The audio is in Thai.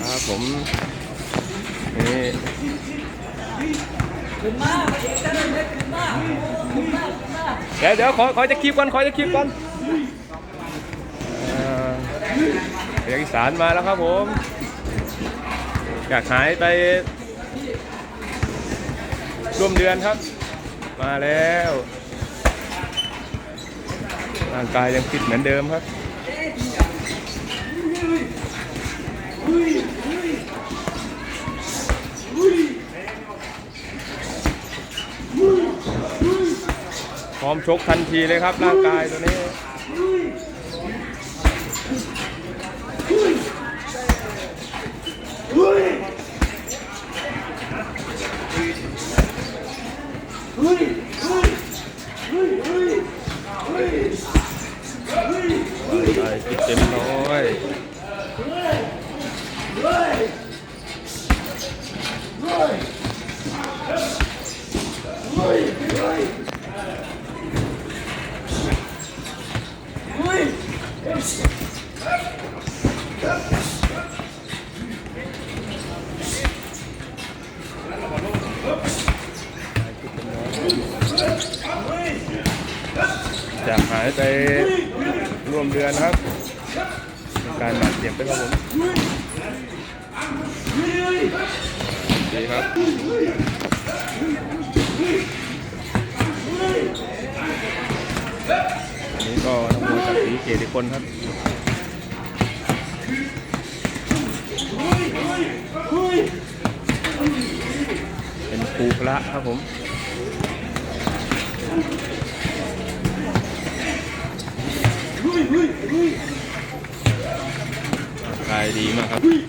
ครับผมนี่เดี๋ยวเดี๋ยวขอขอจะคลิปก่อนขอจะคลิปก่อนอ่าเอกสารมาแล้วครับผม อยากหายไปร่วมเดือนครับ มาแล้วร่างกายยังฟิตเหมือนเดิมครับ ร้อมชกทันทีเลยครับร่างกายตัวนี้ได้คิดเต็มร้อย จะหายไปร่วมเดือนครับการบาดเจ็บไปครับผมดีครับอันนี้ก็นักมวยจากสีเกติคนครับเป็นครูพระครับผม ดีมากครับเฮ้ย